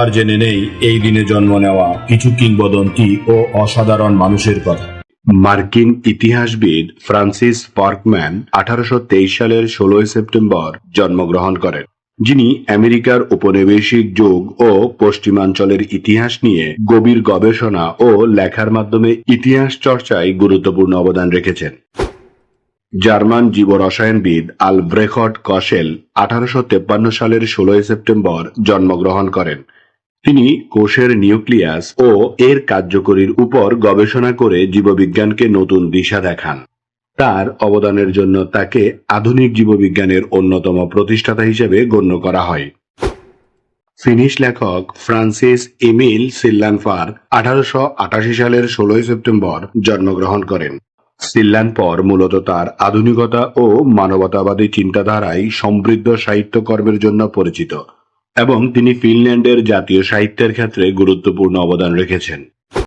আর জেনে নেই, এই দিনে জন্ম নেওয়া কিছু কিংবদন্তি ও অসাধারণ মানুষের কথা। মার্কিন ইতিহাসবিদ ফ্রান্সিস পার্কম্যান আঠারোশো তেইশ সালের ষোলোই সেপ্টেম্বর জন্মগ্রহণ করেন, যিনি আমেরিকার উপনিবেশিক যুগ ও পশ্চিমাঞ্চলের ইতিহাস নিয়ে গভীর গবেষণা ও লেখার মাধ্যমে ইতিহাস চর্চায় গুরুত্বপূর্ণ অবদান রেখেছেন। জার্মান জীবরসায়নবিদ আলব্রেখট কশেল আঠারোশো সালের ষোলোই সেপ্টেম্বর জন্মগ্রহণ করেন তিনি কোষের নিউক্লিয়াস ও এর কার্যকরীর উপর গবেষণা করে জীববিজ্ঞানকে নতুন দিশা দেখান। তার অবদানের জন্য তাকে আধুনিক জীববিজ্ঞানের অন্যতম প্রতিষ্ঠাতা হিসেবে গণ্য করা হয়। ফিনিশ লেখক ফ্রান্সিস এমিল সিল্লানফার আঠারোশো আটাশি সালের ষোলোই সেপ্টেম্বর জন্মগ্রহণ করেন। সিল্লানপর মূলত তার আধুনিকতা ও মানবতাবাদী চিন্তাধারায় সমৃদ্ধ সাহিত্যকর্মের জন্য পরিচিত। এবং তিনি ফিনল্যান্ডের জাতীয় সাহিত্যের ক্ষেত্রে গুরুত্বপূর্ণ অবদান রেখেছেন।